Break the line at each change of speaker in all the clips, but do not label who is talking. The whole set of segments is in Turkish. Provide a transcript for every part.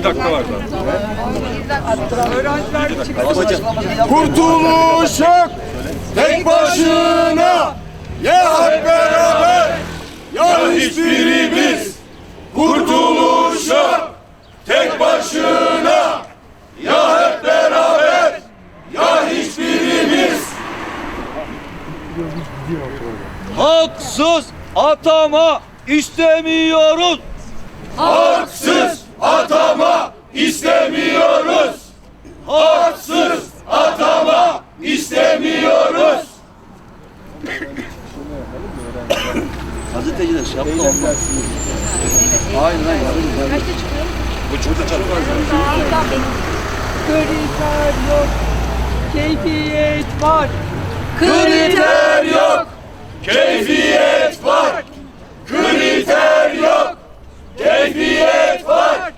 İki dakika var daha.
Kurtuluş yok tek başına. Ya hep beraber. Ya hiçbirimiz. Kurtuluş yok tek başına. Ya hep beraber ya hiçbirimiz.
Haksız atama istemiyoruz.
Haksız atama istemiyoruz. Haksız atama istemiyoruz.
Gazeteciler şapka olmaz. Hayır hayır.
Kriter yok. Keyfiyet var.
Kriter yok, keyfiyet var. Kriter yok, keyfiyet var.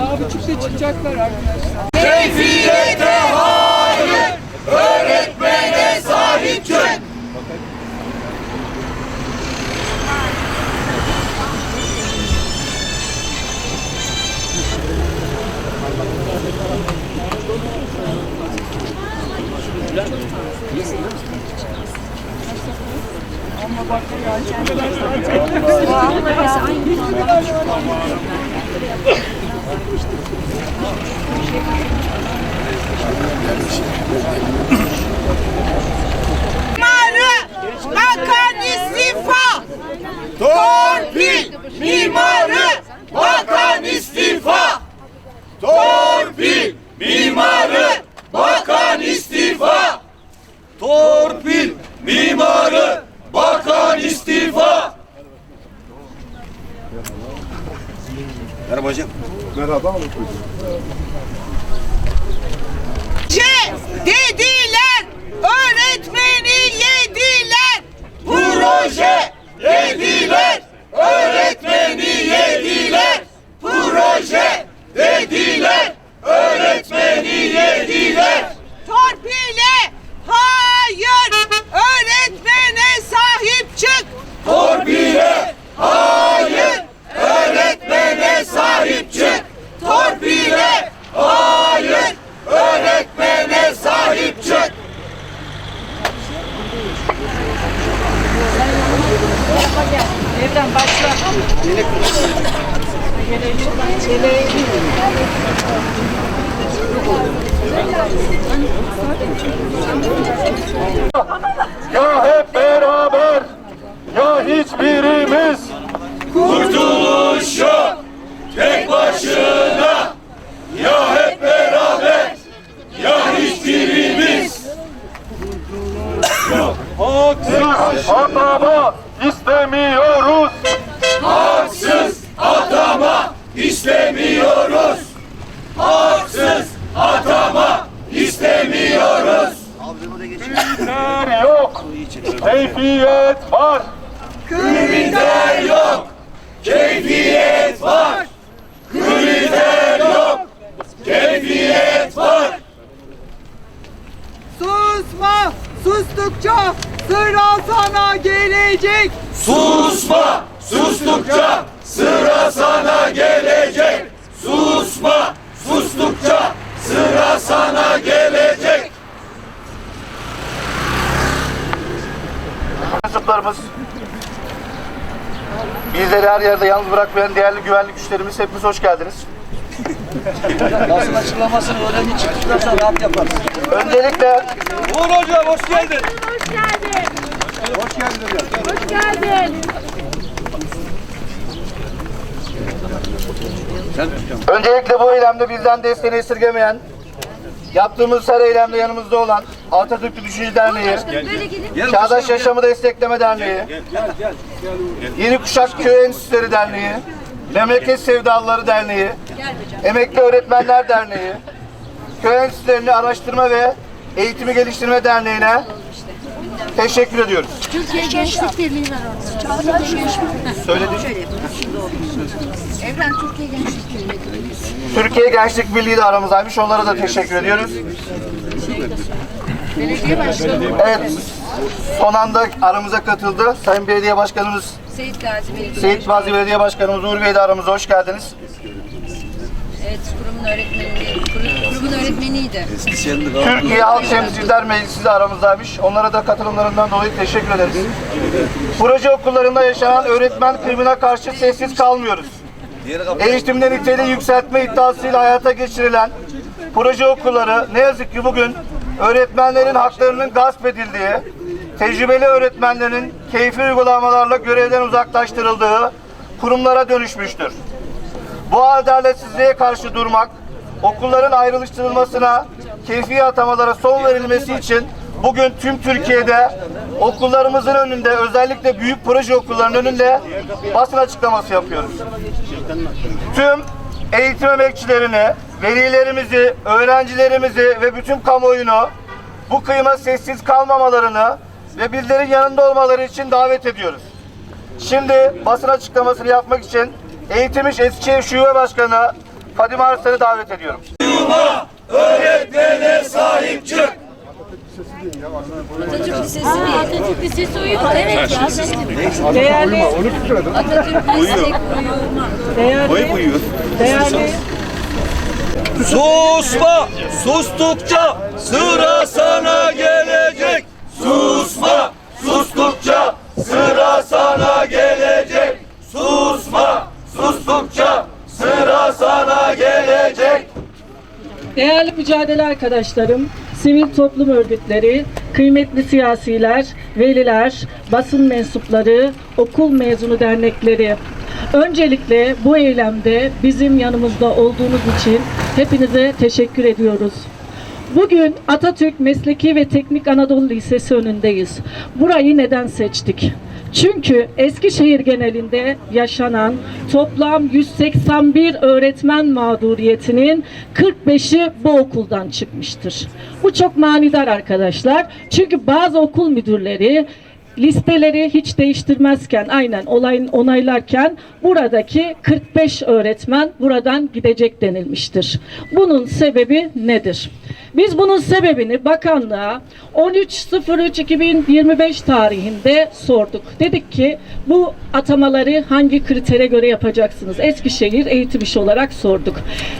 Daha buçukta çıkacaklar arkadaşlar.
Keyfiyete hayır, beraber mi? Haksız atama istemiyoruz Haksız atama istemiyoruz Haksız atama istemiyoruz Kriter yok, keyfiyet var. Kriter yok, keyfiyet var. Kriter yok, keyfiyet var.
Susma. Sustukça sıra sana gelecek.
Susma, sustukça sıra sana gelecek. Susma, sustukça sıra sana gelecek.
mensuplarımız, bizleri her yerde yalnız bırakmayan değerli güvenlik güçlerimiz hepiniz hoş geldiniz.
Basın açıklamasını öğrenci çıktıktan sonra rahat yaparız.
Öncelikle
Uğur hocam hoş geldin.
Hoş geldin. Hoş geldin.
öncelikle bu eylemde bizden desteğini esirgemeyen, yaptığımız her eylemde yanımızda olan Atatürk'lü Düşünce Derneği, Çağdaş Yaşamı Destekleme Derneği, Yeni Kuşak Köy Enstitüleri Derneği, Memleket Sevdalıları Derneği, Emekli Öğretmenler Derneği, Köy Enstitülerini Araştırma ve Eğitimi Geliştirme Derneği'ne teşekkür ediyoruz.
Türkiye Gençlik Birliği var orada.
Söyledim.
Evren Türkiye Gençlik Birliği.
Türkiye Gençlik Birliği de aramızdaymış. Onlara da teşekkür ediyoruz.
Belediye başkanı
Evet, son anda aramıza katıldı. Sayın Belediye Başkanımız,
Seyit Gazi Belediye
Seyit Gazi Belediye Başkanımız Uğur Bey de aramıza hoş geldiniz.
Evet, kurumun öğretmeni, kurum- kurumun öğretmeniydi.
Türkiye Halk Temsilciler Meclisi de aramızdaymış. Onlara da katılımlarından dolayı teşekkür ederiz. Proje okullarında yaşanan öğretmen kırmına karşı sessiz kalmıyoruz. Eğitimde niteliği yükseltme iddiasıyla hayata geçirilen proje okulları ne yazık ki bugün öğretmenlerin haklarının gasp edildiği, tecrübeli öğretmenlerin keyfi uygulamalarla görevden uzaklaştırıldığı kurumlara dönüşmüştür. Bu adaletsizliğe karşı durmak, okulların ayrılıştırılmasına, keyfi atamalara son verilmesi için bugün tüm Türkiye'de okullarımızın önünde özellikle büyük proje okullarının önünde basın açıklaması yapıyoruz. Tüm eğitim emekçilerini, velilerimizi, öğrencilerimizi ve bütün kamuoyunu bu kıyıma sessiz kalmamalarını ve bizlerin yanında olmaları için davet ediyoruz. Şimdi basın açıklamasını yapmak için Eğitim İş Eskişehir Şube Başkanı Fadime Arslan'ı davet ediyorum.
Öğretmene sahip çık.
Atatürk Lisesi değil. Atatürk Lisesi uyuyor. Evet ya.
Değerli,
Atatürk Lisesi uyuyor.
değerli, değerli
Susma, sustukça sıra sana gelecek. Susma, sustukça sıra sana gelecek. Susma, sustukça sıra sana gelecek.
Değerli mücadele arkadaşlarım, sivil toplum örgütleri, kıymetli siyasiler, veliler, basın mensupları, okul mezunu dernekleri. Öncelikle bu eylemde bizim yanımızda olduğunuz için hepinize teşekkür ediyoruz. Bugün Atatürk Mesleki ve Teknik Anadolu Lisesi önündeyiz. Burayı neden seçtik? Çünkü Eskişehir genelinde yaşanan toplam 181 öğretmen mağduriyetinin 45'i bu okuldan çıkmıştır. Bu çok manidar arkadaşlar. Çünkü bazı okul müdürleri listeleri hiç değiştirmezken aynen olayın onaylarken buradaki 45 öğretmen buradan gidecek denilmiştir. Bunun sebebi nedir? Biz bunun sebebini bakanlığa 13.03.2025 tarihinde sorduk. Dedik ki bu atamaları hangi kritere göre yapacaksınız? Eskişehir Eğitim İşi olarak sorduk.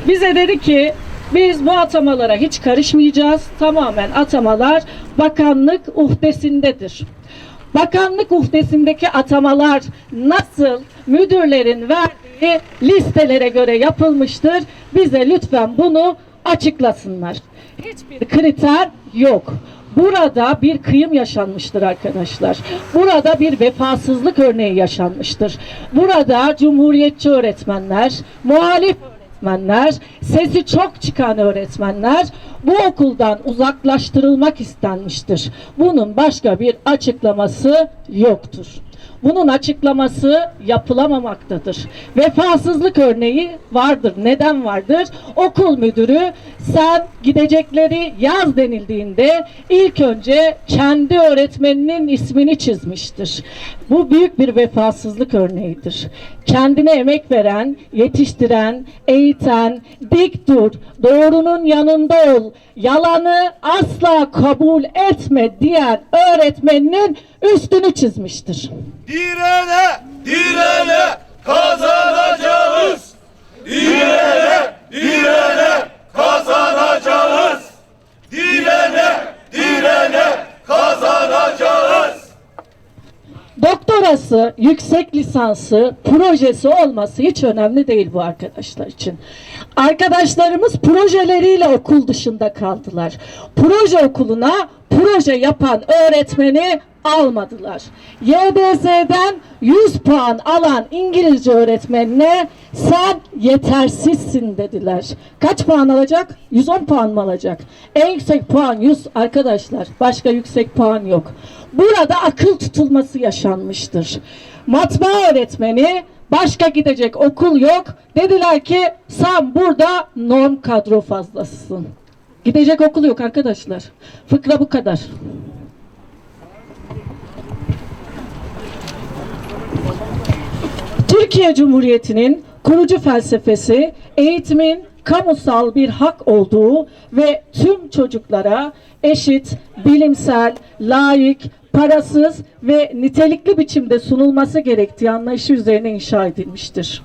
Bize dedi ki biz bu atamalara hiç karışmayacağız. Tamamen atamalar bakanlık uhdesindedir. Bakanlık uhdesindeki atamalar nasıl müdürlerin verdiği listelere göre yapılmıştır? Bize lütfen bunu açıklasınlar. Hiçbir kriter yok. Burada bir kıyım yaşanmıştır arkadaşlar. Burada bir vefasızlık örneği yaşanmıştır. Burada cumhuriyetçi öğretmenler, muhalif öğretmenler, sesi çok çıkan öğretmenler bu okuldan uzaklaştırılmak istenmiştir. Bunun başka bir açıklaması yoktur. Bunun açıklaması yapılamamaktadır. Vefasızlık örneği vardır. Neden vardır? Okul müdürü sen gidecekleri yaz denildiğinde ilk önce kendi öğretmeninin ismini çizmiştir. Bu büyük bir vefasızlık örneğidir. Kendine emek veren, yetiştiren, eğiten, dik dur, doğrunun yanında ol, yalanı asla kabul etme diyen öğretmeninin üstünü çizmiştir.
Direne, direne kazanacağız. Direne, direne kazanacağız. Direne, direne kazanacağız.
Doktorası, yüksek lisansı, projesi olması hiç önemli değil bu arkadaşlar için. Arkadaşlarımız projeleriyle okul dışında kaldılar. Proje okuluna proje yapan öğretmeni almadılar. YDS'den 100 puan alan İngilizce öğretmenine sen yetersizsin dediler. Kaç puan alacak? 110 puan mı alacak? En yüksek puan 100 arkadaşlar. Başka yüksek puan yok. Burada akıl tutulması yaşanmıştır. Matbaa öğretmeni başka gidecek okul yok. Dediler ki sen burada norm kadro fazlasısın. Gidecek okul yok arkadaşlar. Fıkra bu kadar. Türkiye Cumhuriyeti'nin kurucu felsefesi eğitimin kamusal bir hak olduğu ve tüm çocuklara eşit, bilimsel, layık, parasız ve nitelikli biçimde sunulması gerektiği anlayışı üzerine inşa edilmiştir.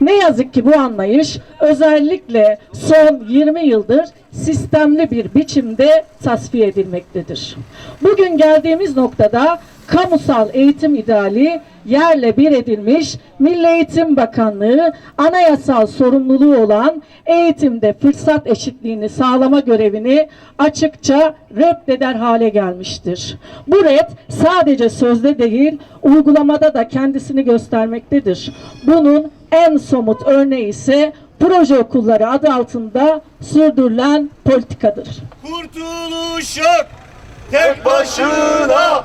Ne yazık ki bu anlayış özellikle son 20 yıldır sistemli bir biçimde tasfiye edilmektedir. Bugün geldiğimiz noktada kamusal eğitim ideali yerle bir edilmiş Milli Eğitim Bakanlığı anayasal sorumluluğu olan eğitimde fırsat eşitliğini sağlama görevini açıkça reddeder hale gelmiştir. Bu red sadece sözde değil uygulamada da kendisini göstermektedir. Bunun en somut örneği ise proje okulları adı altında sürdürülen politikadır.
Kurtuluş yok tek başına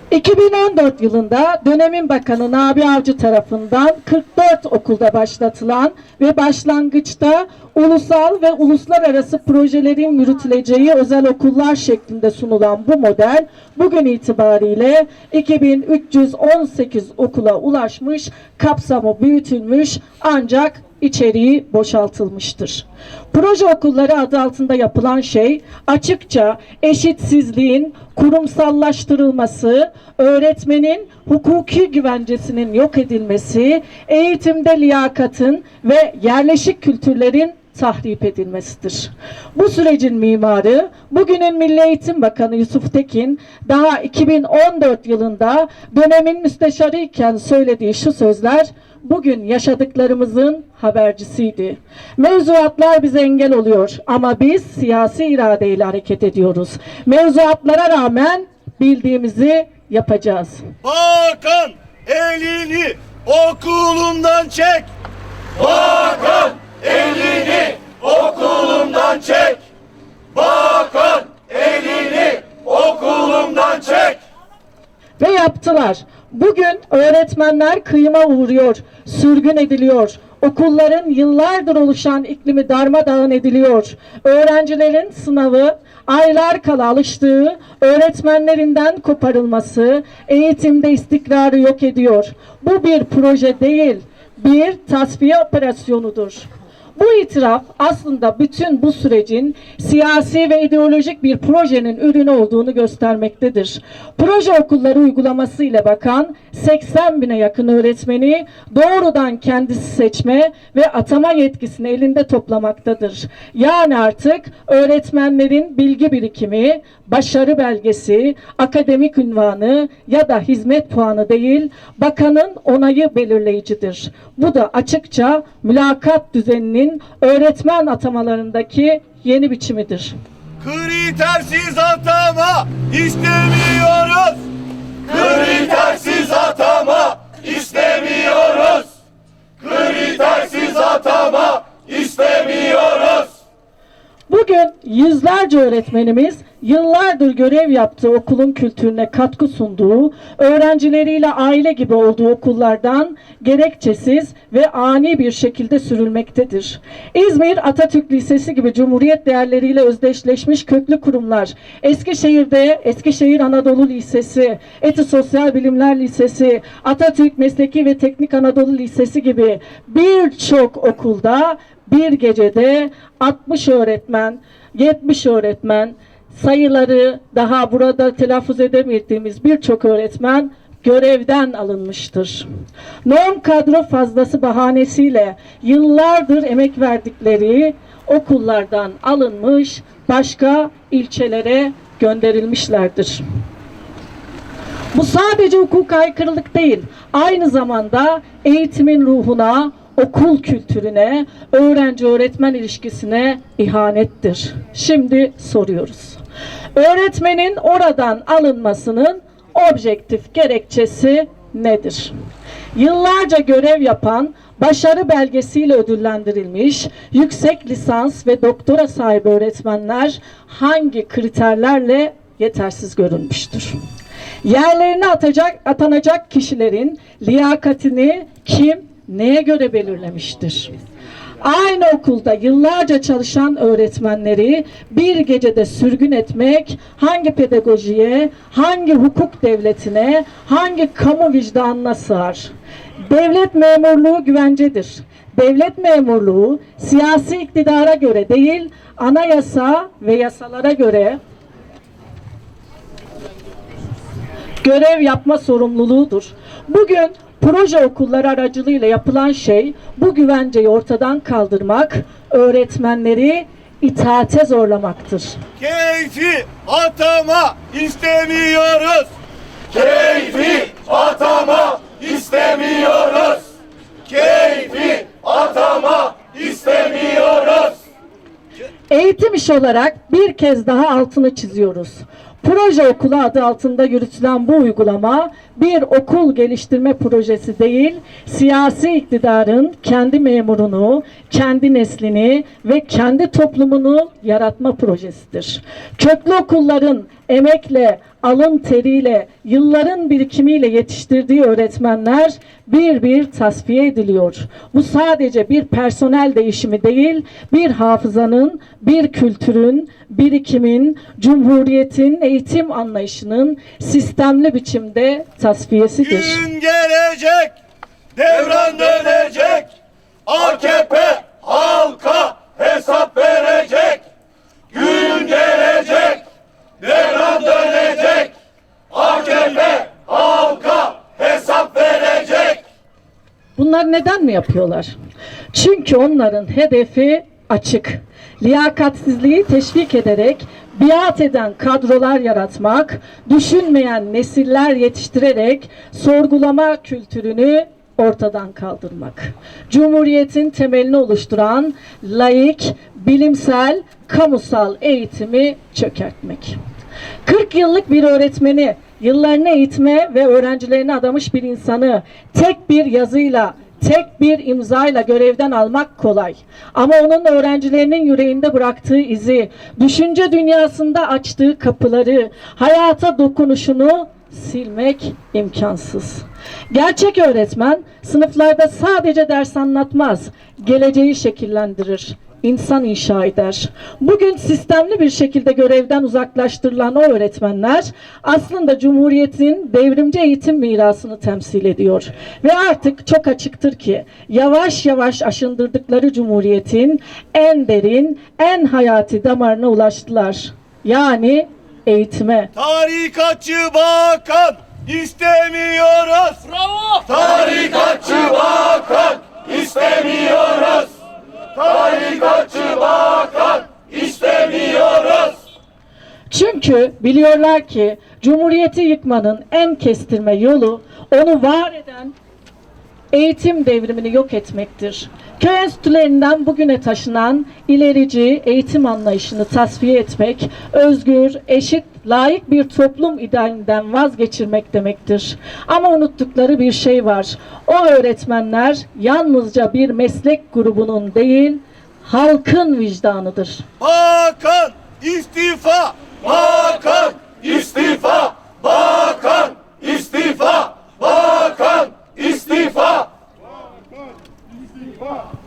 2014 yılında dönemin bakanı Nabi Avcı tarafından 44 okulda başlatılan ve başlangıçta ulusal ve uluslararası projelerin yürütüleceği özel okullar şeklinde sunulan bu model bugün itibariyle 2318 okula ulaşmış, kapsamı büyütülmüş ancak içeriği boşaltılmıştır. Proje okulları adı altında yapılan şey açıkça eşitsizliğin kurumsallaştırılması, öğretmenin hukuki güvencesinin yok edilmesi, eğitimde liyakatın ve yerleşik kültürlerin tahrip edilmesidir. Bu sürecin mimarı bugünün Milli Eğitim Bakanı Yusuf Tekin daha 2014 yılında dönemin müsteşarı iken söylediği şu sözler bugün yaşadıklarımızın habercisiydi. Mevzuatlar bize engel oluyor ama biz siyasi iradeyle hareket ediyoruz. Mevzuatlara rağmen bildiğimizi yapacağız.
Hakan elini okulumdan çek. Hakan elini okulumdan çek. Hakan elini okulumdan çek.
Ve yaptılar. Bugün öğretmenler kıyıma uğruyor, sürgün ediliyor. Okulların yıllardır oluşan iklimi darmadağın ediliyor. Öğrencilerin sınavı aylar kala alıştığı öğretmenlerinden koparılması eğitimde istikrarı yok ediyor. Bu bir proje değil, bir tasfiye operasyonudur. Bu itiraf aslında bütün bu sürecin siyasi ve ideolojik bir projenin ürünü olduğunu göstermektedir. Proje okulları uygulaması ile bakan 80 bine yakın öğretmeni doğrudan kendisi seçme ve atama yetkisini elinde toplamaktadır. Yani artık öğretmenlerin bilgi birikimi, başarı belgesi, akademik ünvanı ya da hizmet puanı değil, bakanın onayı belirleyicidir. Bu da açıkça mülakat düzeninin öğretmen atamalarındaki yeni biçimidir.
Kritersiz atama istemiyoruz. Kritersiz atama istemiyoruz. Kritersiz atama istemiyoruz.
Bugün yüzlerce öğretmenimiz yıllardır görev yaptığı okulun kültürüne katkı sunduğu, öğrencileriyle aile gibi olduğu okullardan gerekçesiz ve ani bir şekilde sürülmektedir. İzmir Atatürk Lisesi gibi Cumhuriyet değerleriyle özdeşleşmiş köklü kurumlar, Eskişehir'de Eskişehir Anadolu Lisesi, Eti Sosyal Bilimler Lisesi, Atatürk Mesleki ve Teknik Anadolu Lisesi gibi birçok okulda bir gecede 60 öğretmen, 70 öğretmen, sayıları daha burada telaffuz edemediğimiz birçok öğretmen görevden alınmıştır. Norm kadro fazlası bahanesiyle yıllardır emek verdikleri okullardan alınmış, başka ilçelere gönderilmişlerdir. Bu sadece hukuk aykırılık değil, aynı zamanda eğitimin ruhuna, okul kültürüne, öğrenci-öğretmen ilişkisine ihanettir. Şimdi soruyoruz. Öğretmenin oradan alınmasının objektif gerekçesi nedir? Yıllarca görev yapan, başarı belgesiyle ödüllendirilmiş, yüksek lisans ve doktora sahibi öğretmenler hangi kriterlerle yetersiz görülmüştür? Yerlerine atacak, atanacak kişilerin liyakatini kim neye göre belirlemiştir? Aynı okulda yıllarca çalışan öğretmenleri bir gecede sürgün etmek hangi pedagojiye, hangi hukuk devletine, hangi kamu vicdanına sığar? Devlet memurluğu güvencedir. Devlet memurluğu siyasi iktidara göre değil, anayasa ve yasalara göre görev yapma sorumluluğudur. Bugün proje okulları aracılığıyla yapılan şey bu güvenceyi ortadan kaldırmak, öğretmenleri itaate zorlamaktır.
Keyfi atama istemiyoruz. Keyfi atama istemiyoruz. Keyfi atama istemiyoruz.
Eğitim iş olarak bir kez daha altını çiziyoruz. Proje okulu adı altında yürütülen bu uygulama bir okul geliştirme projesi değil, siyasi iktidarın kendi memurunu, kendi neslini ve kendi toplumunu yaratma projesidir. Köklü okulların emekle, alın teriyle, yılların birikimiyle yetiştirdiği öğretmenler bir bir tasfiye ediliyor. Bu sadece bir personel değişimi değil, bir hafızanın, bir kültürün, birikimin, cumhuriyetin eğitim anlayışının sistemli biçimde tasfiyesidir.
Gün gelecek, devran dönecek. AKP halka hesap verecek. Gün gelecek, devran dönecek. AKP halka hesap verecek.
Bunlar neden mi yapıyorlar? Çünkü onların hedefi açık. Liyakatsizliği teşvik ederek biat eden kadrolar yaratmak, düşünmeyen nesiller yetiştirerek sorgulama kültürünü ortadan kaldırmak. Cumhuriyetin temelini oluşturan laik, bilimsel, kamusal eğitimi çökertmek. 40 yıllık bir öğretmeni, yıllarını eğitime ve öğrencilerine adamış bir insanı tek bir yazıyla, tek bir imzayla görevden almak kolay. Ama onun öğrencilerinin yüreğinde bıraktığı izi, düşünce dünyasında açtığı kapıları, hayata dokunuşunu silmek imkansız. Gerçek öğretmen sınıflarda sadece ders anlatmaz, geleceği şekillendirir insan inşa eder. Bugün sistemli bir şekilde görevden uzaklaştırılan o öğretmenler aslında Cumhuriyet'in devrimci eğitim mirasını temsil ediyor. Ve artık çok açıktır ki yavaş yavaş aşındırdıkları Cumhuriyet'in en derin, en hayati damarına ulaştılar. Yani eğitime.
Tarikatçı bakan istemiyoruz. Bravo. Tarikatçı bakan istemiyoruz. Tarikatçı bakan istemiyoruz.
Çünkü biliyorlar ki Cumhuriyeti yıkmanın en kestirme yolu onu var eden eğitim devrimini yok etmektir. Köy enstitülerinden bugüne taşınan ilerici eğitim anlayışını tasfiye etmek, özgür, eşit, layık bir toplum idealinden vazgeçirmek demektir. Ama unuttukları bir şey var. O öğretmenler yalnızca bir meslek grubunun değil, halkın vicdanıdır.
Bakan istifa. Bakan istifa. Bakan istifa. Bakan istifa.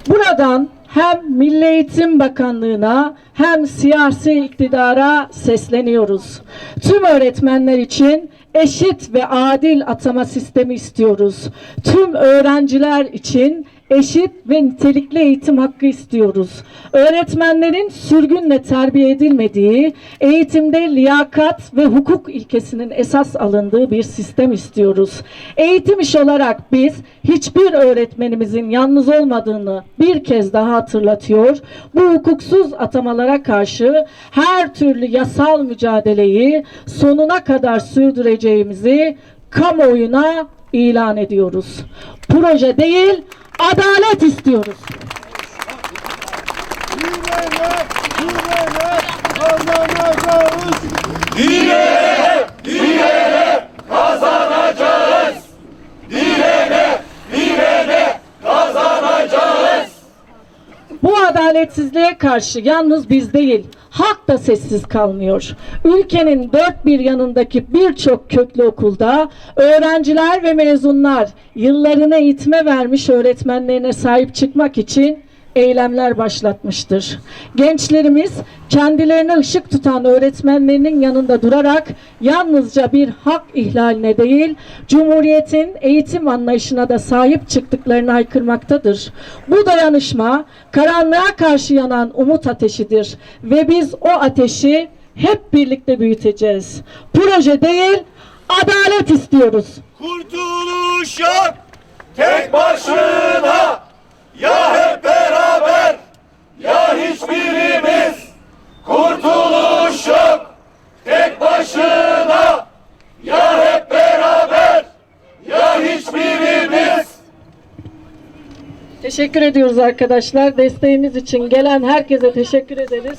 Buradan hem Milli Eğitim Bakanlığı'na hem siyasi iktidara sesleniyoruz. Tüm öğretmenler için eşit ve adil atama sistemi istiyoruz. Tüm öğrenciler için eşit ve nitelikli eğitim hakkı istiyoruz. Öğretmenlerin sürgünle terbiye edilmediği, eğitimde liyakat ve hukuk ilkesinin esas alındığı bir sistem istiyoruz. Eğitim iş olarak biz hiçbir öğretmenimizin yalnız olmadığını bir kez daha hatırlatıyor. Bu hukuksuz atamalara karşı her türlü yasal mücadeleyi sonuna kadar sürdüreceğimizi kamuoyuna ilan ediyoruz. Proje değil, adalet istiyoruz.
Direne, direne kazanacağız. Direne, direne kazanacağız.
Bu adalet Adaletsizliğe karşı yalnız biz değil, halk da sessiz kalmıyor. Ülkenin dört bir yanındaki birçok köklü okulda öğrenciler ve mezunlar yıllarını eğitime vermiş öğretmenlerine sahip çıkmak için eylemler başlatmıştır. Gençlerimiz kendilerine ışık tutan öğretmenlerinin yanında durarak yalnızca bir hak ihlaline değil, Cumhuriyet'in eğitim anlayışına da sahip çıktıklarını haykırmaktadır. Bu dayanışma karanlığa karşı yanan umut ateşidir ve biz o ateşi hep birlikte büyüteceğiz. Proje değil, adalet istiyoruz.
Kurtuluş yok tek başına ya hep beraber ya hiçbirimiz Kurtuluş yok tek başına ya hep beraber ya hiçbirimiz
Teşekkür ediyoruz arkadaşlar. Desteğiniz için gelen herkese teşekkür ederiz.